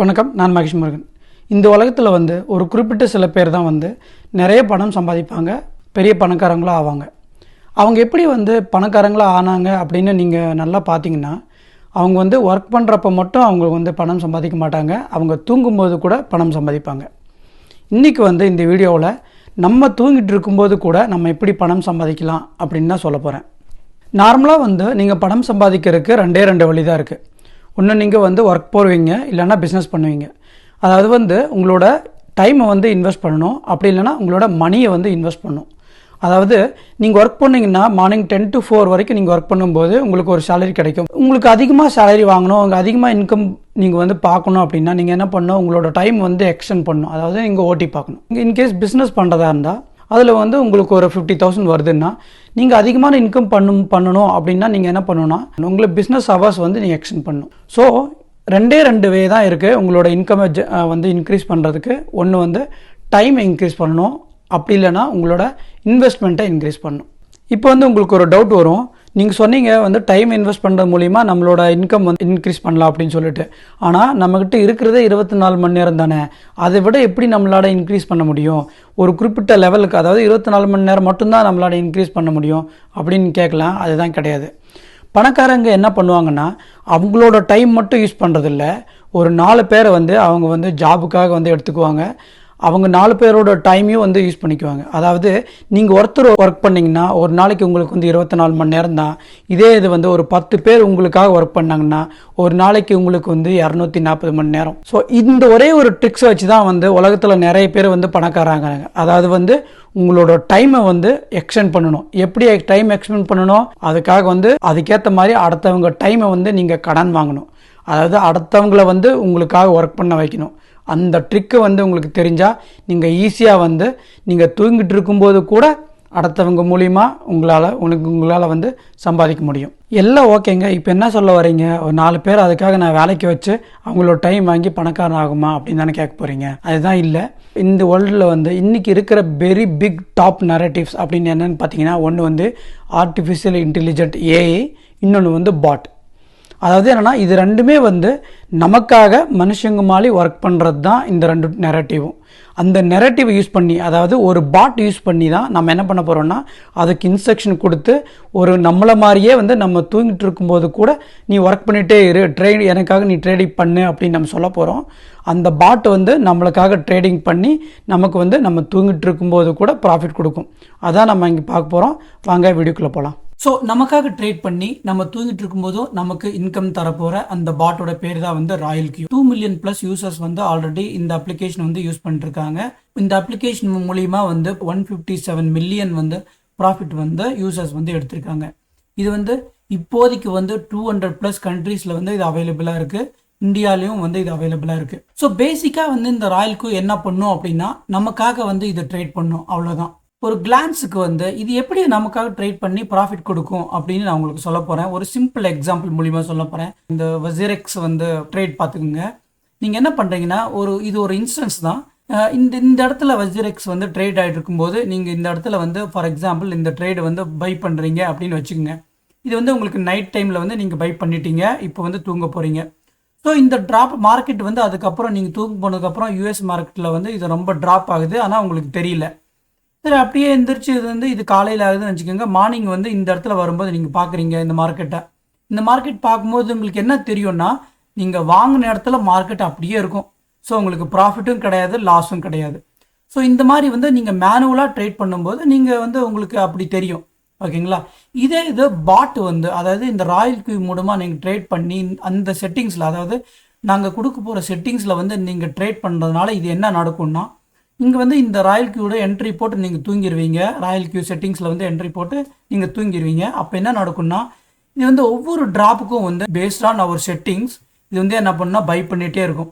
வணக்கம் நான் மகேஷ் முருகன். இந்த உலகத்தில் வந்து ஒரு குறிப்பிட்ட சில பேர் தான் வந்து நிறைய பணம் சம்பாதிப்பாங்க பெரிய பணக்காரங்களும் ஆவாங்க. அவங்க எப்படி வந்து பணக்காரங்களாக ஆனாங்க அப்படின்னு நீங்கள் நல்லா பார்த்தீங்கன்னா அவங்க வந்து ஒர்க் பண்ணுறப்ப மட்டும் அவங்க வந்து பணம் சம்பாதிக்க மாட்டாங்க அவங்க தூங்கும்போது கூட பணம் சம்பாதிப்பாங்க. இன்றைக்கி வந்து இந்த வீடியோவில் நம்ம தூங்கிட்டு இருக்கும்போது கூட நம்ம எப்படி பணம் சம்பாதிக்கலாம் அப்படின்னு தான் சொல்ல போகிறேன் நார்மலாக வந்து நீங்கள் பணம் சம்பாதிக்கிறதுக்கு ரெண்டே ரெண்டு வழி தான் இருக்குது ஒன்று நீங்கள் வந்து ஒர்க் போடுவீங்க இல்லைன்னா பிஸ்னஸ் பண்ணுவீங்க. அதாவது வந்து உங்களோட டைமை வந்து இன்வெஸ்ட் பண்ணணும். அப்படி இல்லைன்னா உங்களோட மணியை வந்து இன்வெஸ்ட் பண்ணணும். அதாவது நீங்கள் ஒர்க் பண்ணிங்கன்னா மார்னிங் டென் டு ஃபோர் வரைக்கும் நீங்கள் ஒர்க் பண்ணும்போது உங்களுக்கு ஒரு சேலரி கிடைக்கும். உங்களுக்கு அதிகமாக சேலரி வாங்கணும் அங்கே அதிகமாக இன்கம் நீங்கள் வந்து பார்க்கணும் அப்படின்னா நீங்கள் என்ன பண்ணணும்? உங்களோட டைம் வந்து எக்ஸ்டெண்ட் பண்ணணும். அதாவது நீங்கள் ஓட்டி பார்க்கணும். இன்கேஸ் பிஸ்னஸ் பண்ணுறதா இருந்தால் அதில் வந்து உங்களுக்கு ஒரு ஃபிஃப்டி தௌசண்ட் வருதுன்னா நீங்கள் அதிகமான இன்கம் பண்ணும் பண்ணணும் அப்படின்னா நீங்கள் என்ன பண்ணணும்னா உங்களை பிஸ்னஸ் ஹவர்ஸ் வந்து நீங்கள் எக்ஸ்டெண்ட் பண்ணணும். ஸோ ரெண்டே ரெண்டு வே தான் இருக்குது உங்களோட இன்கமை வந்து இன்க்ரீஸ் பண்ணுறதுக்கு ஒன்று வந்து டைமை இன்க்ரீஸ் பண்ணணும். அப்படி இல்லைன்னா உங்களோட இன்வெஸ்ட்மெண்ட்டை இன்க்ரீஸ் பண்ணணும். இப்போ வந்து உங்களுக்கு ஒரு டவுட் வரும். நீங்கள் சொன்னீங்க வந்து டைம் இன்வெஸ்ட் பண்ணுறது மூலிமா நம்மளோட இன்கம் வந்து இன்க்ரீஸ் பண்ணலாம் அப்படின்னு சொல்லிட்டு. ஆனால் நம்மக்கிட்ட இருக்கிறதே இருபத்தி நாலு மணி நேரம் தானே? அதை விட எப்படி நம்மளால் இன்க்ரீஸ் பண்ண முடியும்? ஒரு குறிப்பிட்ட லெவலுக்கு அதாவது இருபத்தி நாலு மணி நேரம் மட்டும்தான் நம்மளால இன்க்ரீஸ் பண்ண முடியும் அப்படின்னு கேட்கலாம். அதுதான் கிடையாது. பணக்காரங்க என்ன பண்ணுவாங்கன்னா அவங்களோட டைம் மட்டும் யூஸ் பண்ணுறதில்ல ஒரு நாலு பேரை வந்து அவங்க வந்து ஜாபுக்காக வந்து எடுத்துக்குவாங்க. அவங்க நாலு பேரோட டைமையும் வந்து யூஸ் பண்ணிக்குவாங்க. அதாவது நீங்கள் ஒருத்தர் ஒர்க் பண்ணிங்கன்னா ஒரு நாளைக்கு உங்களுக்கு வந்து இருபத்தி நாலு மணி நேரம் தான். இதே இது வந்து ஒரு பத்து பேர் உங்களுக்காக ஒர்க் பண்ணாங்கன்னா ஒரு நாளைக்கு உங்களுக்கு வந்து இரநூத்தி நாற்பது மணி நேரம். ஸோ இந்த ஒரே ஒரு ட்ரிக்ஸை வச்சு தான் வந்து உலகத்தில் நிறைய பேர் வந்து பணக்காராங்க அதாவது வந்து உங்களோட டைமை வந்து எக்ஸ்டெண்ட் பண்ணணும். எப்படி டைம் எக்ஸ்டெண்ட் பண்ணணும்? அதுக்காக வந்து அதுக்கேற்ற மாதிரி அடுத்தவங்க டைமை வந்து நீங்கள் கடன் வாங்கணும். அதாவது அடுத்தவங்களை வந்து உங்களுக்காக ஒர்க் பண்ண வைக்கணும். அந்த ட்ரிக்கு வந்து உங்களுக்கு தெரிஞ்சால் நீங்கள் ஈஸியாக வந்து நீங்கள் தூங்கிட்டு இருக்கும்போது கூட அடுத்தவங்க மூலிமா உங்களால் உனக்கு உங்களால் வந்து சம்பாதிக்க முடியும். எல்லாம் ஓகேங்க. இப்போ என்ன சொல்ல வரீங்க? ஒரு நாலு பேர் அதுக்காக நான் வேலைக்கு வச்சு அவங்களோட டைம் வாங்கி பணக்காரன் ஆகுமா அப்படின்னு தானே கேட்க போகிறீங்க அதுதான் இல்லை. இந்த வேர்ல்டில் வந்து இன்றைக்கி இருக்கிற வெரி பிக் டாப் நரேட்டிவ்ஸ் அப்படின்னு என்னென்னு பார்த்தீங்கன்னா ஒன்று வந்து ஆர்டிஃபிஷியல் இன்டெலிஜென்ட் ஏஐ இன்னொன்று வந்து பாட் அதாவது என்னென்னா இது ரெண்டுமே வந்து நமக்காக மனுஷங்க மாதிரி ஒர்க் பண்ணுறது தான் இந்த ரெண்டு நெரட்டிவும் அந்த நெரட்டிவ் யூஸ் பண்ணி அதாவது ஒரு பாட் யூஸ் பண்ணி தான் நம்ம என்ன பண்ண போகிறோம்னா அதுக்கு இன்ஸ்ட்ரக்ஷன் கொடுத்து ஒரு நம்மளை மாதிரியே வந்து நம்ம தூங்கிட்டு இருக்கும்போது கூட நீ ஒர்க் பண்ணிகிட்டே இரு ட்ரேட் எனக்காக நீ ட்ரேடிங் பண்ணு அப்படின்னு நம்ம சொல்ல போகிறோம் அந்த பாட் வந்து நம்மளுக்காக ட்ரேடிங் பண்ணி நமக்கு வந்து நம்ம தூங்கிட்டு இருக்கும்போது கூட ப்ராஃபிட் கொடுக்கும். அதான் நம்ம இங்கே பார்க்க போகிறோம் வாங்க வீடியோக்குள்ளே போகலாம் ஸோ நமக்காக ட்ரேட் பண்ணி நம்ம தூங்கிட்டு இருக்கும்போதும் நமக்கு இன்கம் தரப்போகிற அந்த பாட்டோட பேர் தான் வந்து royal Q two million plus users வந்து ஆல்ரெடி இந்த அப்ளிகேஷன் வந்து யூஸ் பண்ணிருக்காங்க. இந்த அப்ளிகேஷன் மூலியமாக வந்து ஒன் ஃபிஃப்டி செவன் மில்லியன் வந்து ப்ராஃபிட் வந்து யூசர்ஸ் வந்து எடுத்திருக்காங்க. இது வந்து இப்போதைக்கு வந்து டூ ஹண்ட்ரட் ப்ளஸ் கண்ட்ரீஸில் வந்து இது அவைலபிளாக இருக்குது இந்தியாலையும் வந்து இது அவைலபிளாக இருக்குது ஸோ பேசிக்காக வந்து இந்த ராயல் கியூ என்ன பண்ணும் அப்படின்னா நமக்காக வந்து இதை ட்ரேட் பண்ணும். அவ்வளோதான் ஒரு கிளான்ஸுக்கு வந்து இது எப்படி நமக்காக ட்ரேட் பண்ணி ப்ராஃபிட் கொடுக்கும் அப்படின்னு நான் உங்களுக்கு சொல்ல போகிறேன் ஒரு சிம்பிள் எக்ஸாம்பிள் மூலிமா சொல்ல போகிறேன் இந்த வசிரெக்ஸ் வந்து ட்ரேட் பார்த்துக்குங்க. நீங்கள் என்ன பண்ணுறீங்கன்னா ஒரு இது ஒரு இன்ஸ்டன்ஸ் தான். இந்த இந்த இடத்துல வசிரெக்ஸ் வந்து ட்ரேட் ஆகிட்டு இருக்கும்போது நீங்கள் இந்த இடத்துல வந்து ஃபார் எக்ஸாம்பிள் இந்த ட்ரேடு வந்து பை பண்ணுறீங்க அப்படின்னு வச்சுக்கோங்க. இது வந்து உங்களுக்கு நைட் டைமில் வந்து நீங்கள் பை பண்ணிட்டீங்க. இப்போ வந்து தூங்க போகிறீங்க ஸோ இந்த ட்ராப் மார்க்கெட் வந்து அதுக்கப்புறம் நீங்கள் தூங்க போனதுக்கப்புறம் யூஎஸ் மார்க்கெட்டில் வந்து இது ரொம்ப ட்ராப் ஆகுது. ஆனால் உங்களுக்கு தெரியல. சரி அப்படியே எந்திரிச்சு இது வந்து இது காலையில் ஆகுதுன்னு வச்சுக்கோங்க. மார்னிங் வந்து இந்த இடத்துல வரும்போது நீங்கள் பார்க்குறீங்க இந்த மார்க்கெட்டை இந்த மார்க்கெட் பார்க்கும்போது உங்களுக்கு என்ன தெரியும்னா நீங்கள் வாங்கின இடத்துல மார்க்கெட் அப்படியே இருக்கும். ஸோ உங்களுக்கு ப்ராஃபிட்டும் கிடையாது லாஸும் கிடையாது. ஸோ இந்த மாதிரி வந்து நீங்கள் மேனுவலாக ட்ரேட் பண்ணும்போது நீங்கள் வந்து உங்களுக்கு அப்படி தெரியும். ஓகேங்களா? இதே இது பாட் வந்து அதாவது இந்த ராயல் கியூ மூலமாக நீங்கள் ட்ரேட் பண்ணி அந்த செட்டிங்ஸில் அதாவது நாங்கள் கொடுக்க போகிற செட்டிங்ஸில் வந்து நீங்கள் ட்ரேட் பண்ணுறதுனால இது என்ன நடக்கும்னா இங்கே வந்து இந்த ராயல் கியூட என்ட்ரி போட்டு நீங்கள் தூங்கிடுவீங்க ராயல் கியூ செட்டிங்ஸில் வந்து என்ட்ரி போட்டு நீங்கள் தூங்கிடுவீங்க அப்போ என்ன நடக்கும்னா இது வந்து ஒவ்வொரு ட்ராப்புக்கும் வந்து பேஸ்ட் ஆன் அவர் செட்டிங்ஸ் இது வந்து என்ன பண்ணால் பை பண்ணிகிட்டே இருக்கும்.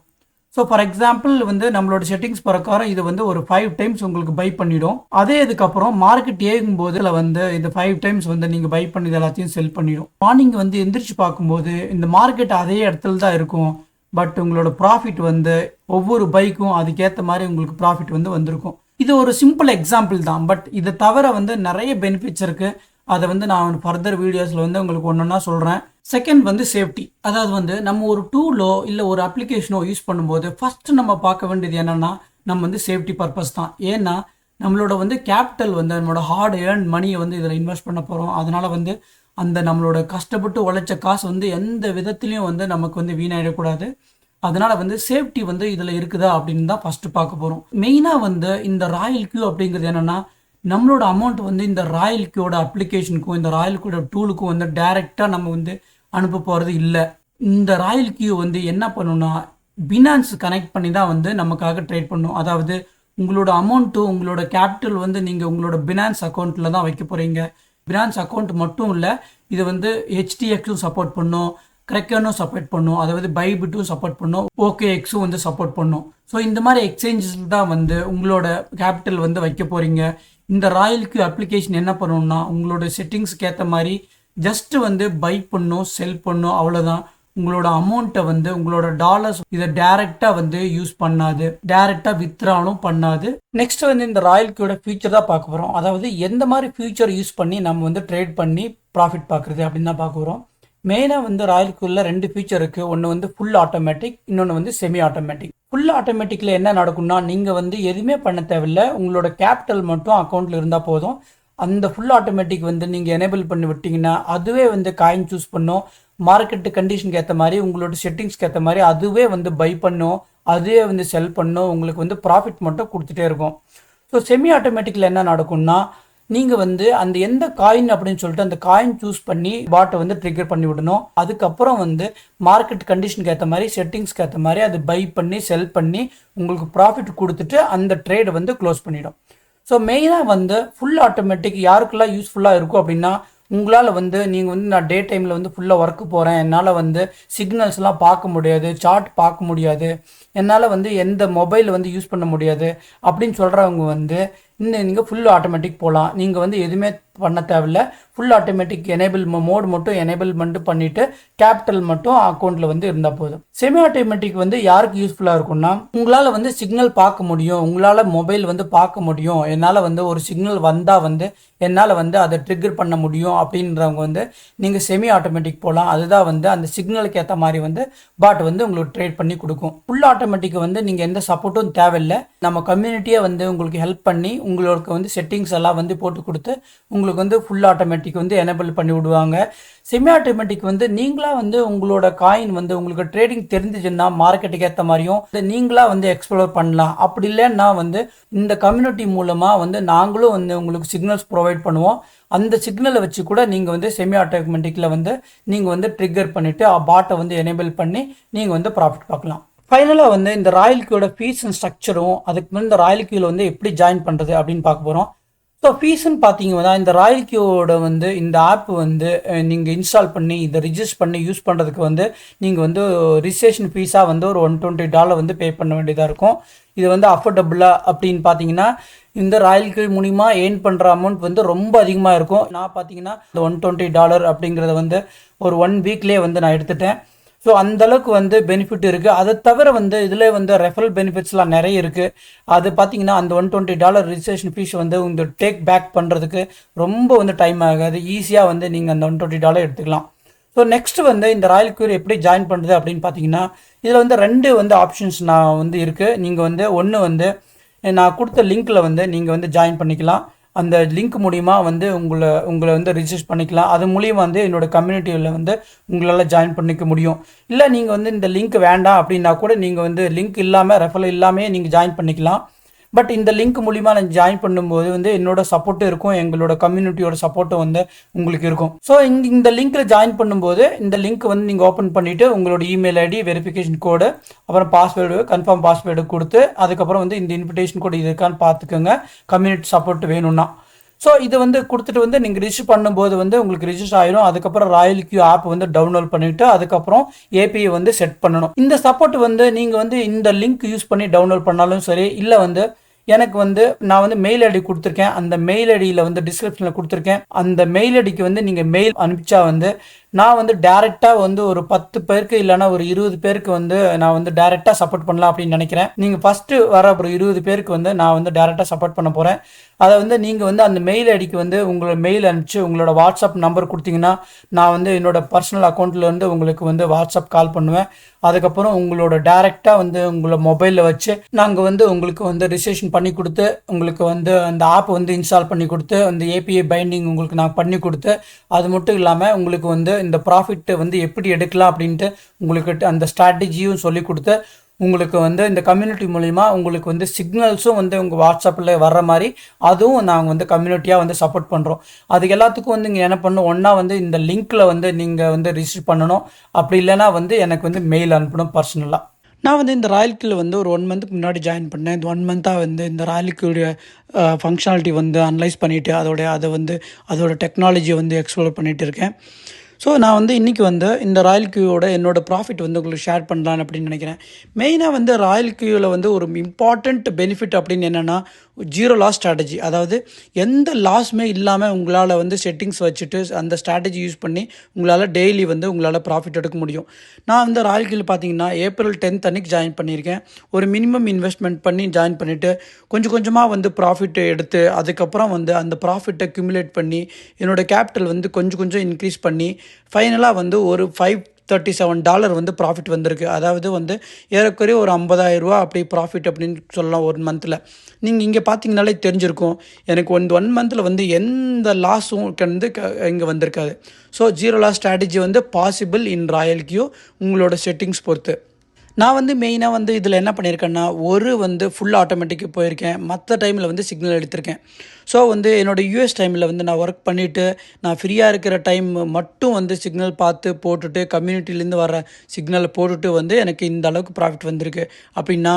ஸோ ஃபார் எக்ஸாம்பிள் வந்து நம்மளோட செட்டிங்ஸ் பிரகாரம் இது வந்து ஒரு ஃபைவ் டைம்ஸ் உங்களுக்கு பை பண்ணிடும். அதே இதுக்கப்புறம் மார்க்கெட் ஏகும் போது வந்து இந்த ஃபைவ் டைம்ஸ் வந்து நீங்கள் பை பண்ணி எல்லாத்தையும் செல் பண்ணிடும். மார்னிங் வந்து எந்திரிச்சு பார்க்கும்போது இந்த மார்க்கெட் அதே இடத்துல தான் இருக்கும். பட் உங்களோட ப்ராஃபிட் வந்து ஒவ்வொரு பைக்கும் அதுக்கேற்ற மாதிரி உங்களுக்கு ப்ராஃபிட் வந்து வந்திருக்கும். இது ஒரு சிம்பிள் எக்ஸாம்பிள் தான். பட் இதை தவிர வந்து நிறைய பெனிஃபிட்ஸ் இருக்குது அதை வந்து நான் ஃபர்தர் வீடியோஸில் வந்து உங்களுக்கு ஒன்று ஒன்றா சொல்கிறேன் செகண்ட் வந்து சேஃப்டி அதாவது வந்து நம்ம ஒரு டூலோ இல்லை ஒரு அப்ளிகேஷனோ யூஸ் பண்ணும்போது ஃபஸ்ட்டு நம்ம பார்க்க வேண்டியது என்னென்னா நம்ம வந்து சேஃப்டி பர்பஸ் தான். ஏன்னா நம்மளோட வந்து கேபிட்டல் வந்து நம்மளோட ஹார்ட் ஏர்ன் மணியை வந்து இதில் இன்வெஸ்ட் பண்ண போகிறோம் அதனால் வந்து அந்த நம்மளோட கஷ்டப்பட்டு உழைச்ச காசு வந்து எந்த விதத்துலேயும் வந்து நமக்கு வந்து வீணாயிடக்கூடாது. அதனால் வந்து சேஃப்டி வந்து இதில் இருக்குதா அப்படின்னு தான் ஃபஸ்ட்டு பார்க்க போகிறோம் மெயினாக வந்து இந்த ராயல் கியூ அப்படிங்கிறது என்னென்னா நம்மளோட அமௌண்ட் வந்து இந்த ராயல் கியூட அப்ளிகேஷனுக்கும் இந்த ராயல் கியூட டூலுக்கும் வந்து டைரெக்டாக நம்ம வந்து அனுப்ப போகிறது இல்லை. இந்த ராயல் கியூ வந்து என்ன பண்ணுன்னா பினான்ஸ் கனெக்ட் பண்ணி தான் வந்து நமக்காக ட்ரேட் பண்ணும். அதாவது உங்களோட அமௌண்ட்டு உங்களோட கேபிட்டல் வந்து நீங்கள் உங்களோட பினான்ஸ் அக்கௌண்ட்டில் தான் வைக்க போகிறீங்க பிரான்ச் அக்கௌண்ட் மட்டும் இல்லை இது வந்து ஹெச்டிஎக்ஸும் சப்போர்ட் பண்ணும் கிரெக்கனும் சப்போர்ட் பண்ணும் அதாவது பைபிட்டும் சப்போர்ட் பண்ணும் ஓகே எக்ஸும் வந்து சப்போர்ட் பண்ணும். ஸோ இந்த மாதிரி எக்ஸ்சேஞ்சஸ் தான் வந்து உங்களோட கேபிட்டல் வந்து வைக்க போகிறீங்க இந்த ராயலுக்கு அப்ளிகேஷன் என்ன பண்ணணும்னா உங்களோட செட்டிங்ஸ்க்கு ஏற்ற மாதிரி ஜஸ்ட் வந்து பை பண்ணும் செல் பண்ணும் அவ்வளோதான் உங்களோட அமௌண்ட்டை வந்து உங்களோட டாலர்ஸ் இதை டேரெக்டாக வந்து யூஸ் பண்ணாது. டேரெக்டாக வித்ராலும் பண்ணாது. நெக்ஸ்ட் வந்து இந்த ராயல் கியூட ஃபியூச்சர் தான் பார்க்க போகிறோம் அதாவது எந்த மாதிரி ஃபியூச்சர் யூஸ் பண்ணி நம்ம வந்து ட்ரேட் பண்ணி ப்ராஃபிட் பார்க்குறது அப்படின்னு தான் பார்க்க போகிறோம் மெயினாக வந்து ராயல் கியூவில் ரெண்டு ஃபியூச்சர் இருக்குது ஒன்று வந்து ஃபுல் ஆட்டோமேட்டிக் இன்னொன்று வந்து செமி ஆட்டோமேட்டிக் ஃபுல் ஆட்டோமேட்டிக்கில் என்ன நடக்கும்னா நீங்கள் வந்து எதுவுமே பண்ண தேவையில்ல. உங்களோட கேபிட்டல் மட்டும் அக்கௌண்ட்டில் இருந்தால் போதும். அந்த ஃபுல் ஆட்டோமேட்டிக் வந்து நீங்கள் எனேபிள் பண்ணி விட்டிங்கன்னா அதுவே வந்து காயின் சூஸ் பண்ணும். மார்க்கெட்டு கண்டிஷனுக்கு ஏற்ற மாதிரி உங்களோட செட்டிங்ஸ்க்கு ஏற்ற மாதிரி அதுவே வந்து பை பண்ணும் அதுவே வந்து செல் பண்ணும் உங்களுக்கு வந்து ப்ராஃபிட் மட்டும் கொடுத்துட்டே இருக்கும். ஸோ செமி ஆட்டோமேட்டிக்கில் என்ன நடக்கும்னா நீங்கள் வந்து அந்த எந்த காயின் அப்படின்னு சொல்லிட்டு அந்த காயின் சூஸ் பண்ணி பாட்டை வந்து ட்ரிகர் பண்ணி விடணும். அதுக்கப்புறம் வந்து மார்க்கெட் கண்டிஷனுக்கு ஏற்ற மாதிரி செட்டிங்ஸ்க்கு ஏற்ற மாதிரி அது பை பண்ணி செல் பண்ணி உங்களுக்கு ப்ராஃபிட் கொடுத்துட்டு அந்த ட்ரேடை வந்து க்ளோஸ் பண்ணிடும். ஸோ மெயினாக வந்து ஃபுல் ஆட்டோமேட்டிக் யாருக்கெல்லாம் யூஸ்ஃபுல்லாக இருக்கும் அப்படின்னா உங்களால் வந்து நீங்கள் வந்து நான் டே டைமில் வந்து ஃபுல்லாக ஒர்க்கு போகிறேன் என்னால் வந்து சிக்னல்ஸ்லாம் பார்க்க முடியாது சார்ட் பார்க்க முடியாது. என்னால் வந்து எந்த மொபைல் வந்து யூஸ் பண்ண முடியாது அப்படின்னு சொல்கிறவங்க வந்து இன்னும் நீங்கள் ஃபுல் ஆட்டோமேட்டிக் போகலாம் நீங்கள் வந்து எதுவுமே பண்ண தேவையில்ல. ஃபுல் ஆட்டோமேட்டிக் எனேபிள் மோட் மட்டும் எனேபிள்மெண்ட் பண்ணிவிட்டு கேபிட்டல் மட்டும் அக்கௌண்ட்டில் வந்து இருந்தால் போதும். செமி ஆட்டோமேட்டிக் வந்து யாருக்கு யூஸ்ஃபுல்லாக இருக்கும்னா உங்களால் வந்து சிக்னல் பார்க்க முடியும். உங்களால் மொபைல் வந்து பார்க்க முடியும். என்னால் வந்து ஒரு சிக்னல் வந்தால் வந்து என்னால் வந்து அதை ட்ரிகர் பண்ண முடியும் அப்படின்றவங்க வந்து நீங்கள் செமி ஆட்டோமேட்டிக் போகலாம் அதுதான் வந்து அந்த சிக்னலுக்கு ஏற்ற மாதிரி வந்து பாட் வந்து உங்களுக்கு ட்ரேட் பண்ணி கொடுக்கும். ஃபுல் ஆட்டோமேட்டிக் வந்து நீங்கள் எந்த சப்போர்ட்டும் தேவையில்லை. நம்ம கம்யூனிட்டியே வந்து உங்களுக்கு ஹெல்ப் பண்ணி உங்களுக்கு வந்து செட்டிங்ஸ் எல்லாம் வந்து போட்டு கொடுத்து உங்களுக்கு வந்து ஃபுல் ஆட்டோமேட்டிக் வந்து எனேபிள் பண்ணி விடுவாங்க. செமி ஆட்டோமேட்டிக் வந்து நீங்களாக வந்து உங்களோட காயின் வந்து உங்களுக்கு ட்ரேடிங் தெரிஞ்சிச்சுன்னா மார்க்கெட்டுக்கு ஏற்ற மாதிரியும் நீங்களாக நீங்களா வந்து எக்ஸ்ப்ளோர் பண்ணலாம். அப்படி இல்லைன்னா வந்து இந்த கம்யூனிட்டி மூலமாக வந்து நாங்களும் வந்து உங்களுக்கு சிக்னல்ஸ் ப்ரொவைட் பண்ணுவோம். அந்த சிக்னலை வச்சு கூட நீங்கள் வந்து செமி ஆட்டோமேட்டிக்கில் வந்து நீங்கள் வந்து ட்ரிகர் பண்ணிவிட்டு பாட்டை வந்து எனேபிள் பண்ணி நீங்கள் வந்து ப்ராஃபிட் பார்க்கலாம். ஃபைனலாக வந்து இந்த ராயல் கியூட ஃபீஸ் அண்ட் ஸ்ட்ரக்சரும் அதுக்கு முன்னாடி இந்த ராயல் கியூவில் வந்து எப்படி ஜாயின் பண்ணுறது அப்படின்னு பார்க்க போகிறோம் ஸோ ஃபீஸ்ன்னு பார்த்தீங்கன்னா இந்த ராயல் கியூவோட வந்து இந்த ஆப் வந்து நீங்கள் இன்ஸ்டால் பண்ணி இதை ரிஜிஸ்டர் பண்ணி யூஸ் பண்ணுறதுக்கு வந்து நீங்கள் வந்து ரிஜிஸ்ட்ரேஷன் ஃபீஸாக வந்து ஒரு ஒன் டுவெண்ட்டி டாலர் வந்து பே பண்ண வேண்டியதாக இருக்கும். இது வந்து அஃபோர்டபுளாக அப்படின்னு பார்த்தீங்கன்னா இந்த ராயல் கியூ மூலிமா ஏர்ன் பண்ணுற அமௌண்ட் வந்து ரொம்ப அதிகமாக இருக்கும். நான் பார்த்தீங்கன்னா இந்த ஒன் டுவெண்ட்டி டாலர் அப்படிங்கிறத வந்து ஒரு ஒன் வீக்லேயே வந்து நான் எடுத்துட்டேன். ஸோ அந்தளவுக்கு வந்து பெனிஃபிட் இருக்குது அதை தவிர வந்து இதில் வந்து ரெஃபரல் பெனிஃபிட்ஸ்லாம் நிறைய இருக்குது அது பார்த்தீங்கன்னா அந்த one twenty dollar registration fees வந்து இந்த டேக் பேக் பண்ணுறதுக்கு ரொம்ப வந்து டைம் ஆகாது. ஈஸியாக வந்து நீங்கள் அந்த ஒன் டுவெண்ட்டி டாலர் எடுத்துக்கலாம். ஸோ நெக்ஸ்ட் வந்து இந்த ராயல் கியூர் எப்படி ஜாயின் பண்ணுறது அப்படின்னு பார்த்தீங்கன்னா இதில் வந்து ரெண்டு வந்து ஆப்ஷன்ஸ் நான் வந்து இருக்குது நீங்கள் வந்து ஒன்று வந்து நான் கொடுத்த லிங்க்கில் வந்து நீங்கள் வந்து ஜாயின் பண்ணிக்கலாம். அந்த லிங்க் மூலிமா வந்து உங்களை உங்களை வந்து ரிஜிஸ்டர் பண்ணிக்கலாம். அது மூலியமாக வந்து என்னோடய கம்யூனிட்டியில் வந்து உங்களால் ஜாயின் பண்ணிக்க முடியும். இல்லை நீங்கள் வந்து இந்த லிங்க் வேண்டாம் அப்படின்னா கூட நீங்கள் வந்து லிங்க் இல்லாமல் ரெஃபர் இல்லாமல் நீங்கள் ஜாயின் பண்ணிக்கலாம். பட் இந்த லிங்க் மூலிமா நான் ஜாயின் பண்ணும்போது வந்து என்னோட சப்போர்ட்டும் இருக்கும். எங்களோட கம்யூனிட்டியோட சப்போர்ட்டும் வந்து உங்களுக்கு இருக்கும். ஸோ இங்க இந்த லிங்க்ல ஜாயின் பண்ணும்போது இந்த லிங்க் வந்து நீங்கள் ஓப்பன் பண்ணிட்டு உங்களோட இமெயில் ஐடி வெரிஃபிகேஷன் கோடு அப்புறம் பாஸ்வேர்டு கன்ஃபார்ம் பாஸ்வேர்டு கொடுத்து அதுக்கப்புறம் வந்து இந்த இன்விடேஷன் கோடு இது இருக்கான்னு பார்த்துக்கோங்க. கம்யூனிட்டி சப்போர்ட் வேணும்னா. ஸோ இது வந்து கொடுத்துட்டு வந்து நீங்கள் ரிஜிஸ்டர் பண்ணும்போது வந்து உங்களுக்கு ரிஜிஸ்டர் ஆயிரும். அதுக்கப்புறம் ராயல் கியூ ஆப் வந்து டவுன்லோட் பண்ணிவிட்டு அதுக்கப்புறம் ஏபிஐ வந்து செட் பண்ணணும். இந்த சப்போர்ட் வந்து நீங்கள் வந்து இந்த லிங்க் யூஸ் பண்ணி டவுன்லோட் பண்ணாலும் சரி இல்லை வந்து எனக்கு வந்து நான் வந்து மெயில் ஐடி கொடுத்துருக்கேன். அந்த மெயில் ஐடியில் வந்து டிஸ்கிரிப்ஷனில் கொடுத்துருக்கேன். அந்த மெயில் ஐடிக்கு வந்து நீங்கள் மெயில் அனுப்பிச்சா வந்து நான் வந்து டேரெக்டாக வந்து ஒரு பத்து பேருக்கு இல்லைன்னா ஒரு இருபது பேருக்கு வந்து நான் வந்து டேரெக்டாக சப்போர்ட் பண்ணலாம் அப்படின்னு நினைக்கிறேன். நீங்கள் ஃபஸ்ட்டு வர ஒரு இருபது பேருக்கு வந்து நான் வந்து டேரெக்டாக சப்போர்ட் பண்ண போகிறேன் அதை வந்து நீங்கள் வந்து அந்த மெயில் ஐடிக்கு வந்து உங்களோட மெயில் அனுப்பிச்சு உங்களோட வாட்ஸ்அப் நம்பர் கொடுத்தீங்கன்னா நான் வந்து என்னோட பர்சனல் அக்கௌண்ட்டில் உங்களுக்கு வந்து வாட்ஸ்அப் கால் பண்ணுவேன். அதுக்கப்புறம் உங்களோட டேரெக்டாக வந்து உங்களை மொபைலில் வச்சு நாங்கள் வந்து உங்களுக்கு வந்து ரிஜிஸ்ட்ரேஷன் பண்ணி கொடுத்து உங்களுக்கு வந்து அந்த ஆப் வந்து இன்ஸ்டால் பண்ணி கொடுத்து அந்த ஏபிஐ பைண்டிங் உங்களுக்கு நான் பண்ணி கொடுத்து அது மட்டும் இல்லாமல் உங்களுக்கு வந்து இந்த ப்ராஃபிட்டை வந்து எப்படி எடுக்கலாம் அப்படின்ட்டு உங்களுக்கு அந்த ஸ்ட்ராட்டஜியும் சொல்லி கொடுத்து உங்களுக்கு வந்து இந்த கம்யூனிட்டி மூலிமா உங்களுக்கு வந்து சிக்னல்ஸும் வந்து உங்கள் வாட்ஸ்அப்பில் வர்ற மாதிரி அதுவும் நாங்கள் வந்து கம்யூனிட்டியாக வந்து சப்போர்ட் பண்ணுறோம் அது எல்லாத்துக்கும் வந்து நீங்கள் என்ன பண்ணணும்? ஒன்றா வந்து இந்த லிங்க்கில் வந்து நீங்கள் வந்து ரிஜிஸ்டர் பண்ணணும். அப்படி இல்லைன்னா வந்து எனக்கு வந்து மெயில் அனுப்பணும் பர்சனலாக நான் வந்து இந்த ராயல்கில் வந்து ஒரு ஒன் மந்த்துக்கு முன்னாடி ஜாயின் பண்ணேன். இந்த ஒன் மந்த்தாக வந்து இந்த ராயல்கியுடைய ஃபங்க்ஷனாலிட்டி வந்து அனலைஸ் பண்ணிவிட்டு அதோடைய அதை வந்து அதோட டெக்னாலஜியை வந்து எக்ஸ்ப்ளோர் பண்ணிகிட்டு இருக்கேன். ஸோ நான் வந்து இன்றைக்கி வந்து இந்த ராயல் கியூவோட என்னோடய ப்ராஃபிட் வந்து உங்களுக்கு ஷேர் பண்ணலான்னு அப்படின்னு நினைக்கிறேன். மெயினாக வந்து ராயல் கியூவில் வந்து ஒரு இம்பார்ட்டண்ட் பெனிஃபிட் அப்படின்னு என்னென்னா ஜீரோ லாஸ் ஸ்ட்ராட்டஜி அதாவது எந்த லாஸுமே இல்லாமல் உங்களால் வந்து செட்டிங்ஸ் வச்சுட்டு அந்த ஸ்ட்ராட்டஜி யூஸ் பண்ணி உங்களால் டெய்லி வந்து உங்களால் ப்ராஃபிட் எடுக்க முடியும். நான் வந்து ராயல் கீழ் பார்த்தீங்கன்னா ஏப்ரல் டென்த் அன்னைக்கு ஜாயின் பண்ணியிருக்கேன். ஒரு மினிமம் இன்வெஸ்ட்மெண்ட் பண்ணி ஜாயின் பண்ணிவிட்டு கொஞ்சம் கொஞ்சமாக வந்து ப்ராஃபிட் எடுத்து அதுக்கப்புறம் வந்து அந்த ப்ராஃபிட்டை கியூமுலேட் பண்ணி என்னோடய கேபிட்டல் வந்து கொஞ்சம் கொஞ்சம் இன்க்ரீஸ் பண்ணி ஃபைனலாக வந்து ஒரு ஃபைவ் தேர்ட்டி செவன் டாலர் வந்து ப்ராஃபிட் வந்திருக்கு. அதாவது வந்து ஏறக்குறைய ஒரு ஐம்பதாயிரரூவா அப்படி ப்ராஃபிட் அப்படின்னு சொல்லலாம் ஒரு மந்தில் நீங்கள் இங்கே பார்த்தீங்கனாலே தெரிஞ்சிருக்கும். எனக்கு ஒன் ஒன் மந்தில் வந்து எந்த லாஸும் வந்து இங்கே வந்திருக்காது. ஸோ ஜீரோ லாஸ் ஸ்ட்ராட்டஜி வந்து பாசிபிள் இன் ராயல் கியூ உங்களோட செட்டிங்ஸ் பொறுத்து. நான் வந்து மெயினாக வந்து இதில் என்ன பண்ணியிருக்கேன்னா ஒரு வந்து ஃபுல் ஆட்டோமேட்டிக்கு போயிருக்கேன். மற்ற டைமில் வந்து சிக்னல் எடுத்திருக்கேன் ஸோ வந்து என்னோடய யூஎஸ் டைமில் வந்து நான் ஒர்க் பண்ணிவிட்டு நான் ஃப்ரீயாக இருக்கிற டைம் மட்டும் வந்து சிக்னல் பார்த்து போட்டுட்டு கம்யூனிட்டிலேருந்து வர சிக்னலை போட்டுட்டு வந்து எனக்கு இந்த அளவுக்கு ப்ராஃபிட் வந்திருக்கு. அப்படின்னா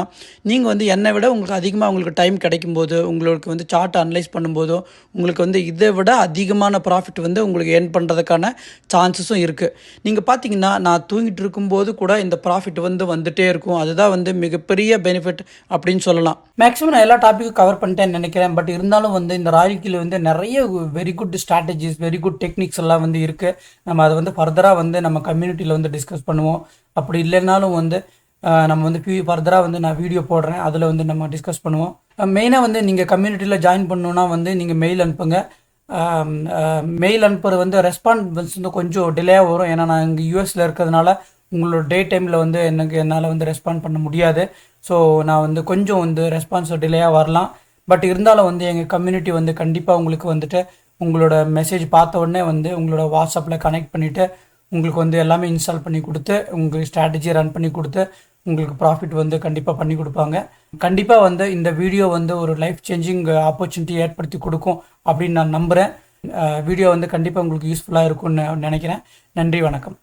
நீங்கள் வந்து என்னை விட உங்களுக்கு அதிகமாக உங்களுக்கு டைம் கிடைக்கும்போது உங்களுக்கு வந்து சார்ட் அனலைஸ் பண்ணும்போதோ உங்களுக்கு வந்து இதை விட அதிகமான ப்ராஃபிட் வந்து உங்களுக்கு ஏர்ன் பண்ணுறதுக்கான சான்சஸும் இருக்குது நீங்கள் பார்த்தீங்கன்னா நான் தூங்கிட்டு இருக்கும்போது கூட இந்த ப்ராஃபிட் வந்து வந்துகிட்டே இருக்கும். அதுதான் வந்து மிகப்பெரிய பெனிஃபிட் அப்படின்னு சொல்லலாம். மேக்ஸிமம் நான் எல்லா டாப்பிக்கும் கவர் பண்ணிட்டேன்னு நினைக்கிறேன். பட் இருந்தாலும் வந்து இந்த ராயல் வந்து நிறைய very good strategies very good techniques எல்லாம் வந்து இருக்குது நம்ம அதை வந்து ஃபர்தராக வந்து நம்ம கம்யூனிட்டியில் வந்து டிஸ்கஸ் பண்ணுவோம். அப்படி இல்லைனாலும் வந்து நம்ம வந்து ஃபியூ ஃபர்தராக வந்து நான் வீடியோ போடுறேன். அதில் வந்து நம்ம டிஸ்கஸ் பண்ணுவோம். மெயினாக வந்து நீங்கள் கம்யூனிட்டியில் ஜாயின் பண்ணணுன்னா வந்து நீங்கள் மெயில் அனுப்புங்க. மெயில் அனுப்புறது வந்து ரெஸ்பான்ஸ் வந்து கொஞ்சம் டிலேயாக வரும். ஏன்னா நான் இங்கே யூஎஸில் இருக்கிறதுனால உங்களோட டே டைமில் வந்து எனக்கு என்னால் வந்து ரெஸ்பாண்ட் பண்ண முடியாது. ஸோ நான் வந்து கொஞ்சம் வந்து ரெஸ்பான்ஸ் டிலேயாக வரலாம். பட் இருந்தாலும் வந்து எங்கள் கம்யூனிட்டி வந்து கண்டிப்பாக உங்களுக்கு வந்துட்டு உங்களோட மெசேஜ் பார்த்த உடனே வந்து உங்களோட வாட்ஸ்அப்பில் கனெக்ட் பண்ணிவிட்டு உங்களுக்கு வந்து எல்லாமே இன்ஸ்டால் பண்ணி கொடுத்து உங்களுக்கு ஸ்ட்ராட்டஜி ரன் பண்ணி கொடுத்து உங்களுக்கு ப்ராஃபிட் வந்து கண்டிப்பாக பண்ணி கொடுப்பாங்க. கண்டிப்பாக வந்து இந்த வீடியோ வந்து ஒரு லைஃப் சேஞ்சிங் ஆப்பர்ச்சுனிட்டி ஏற்படுத்தி கொடுக்கும் அப்படின்னு நான் நம்புகிறேன் வீடியோ வந்து கண்டிப்பாக உங்களுக்கு யூஸ்ஃபுல்லாக இருக்கும்னு நினைக்கிறேன். நன்றி வணக்கம்.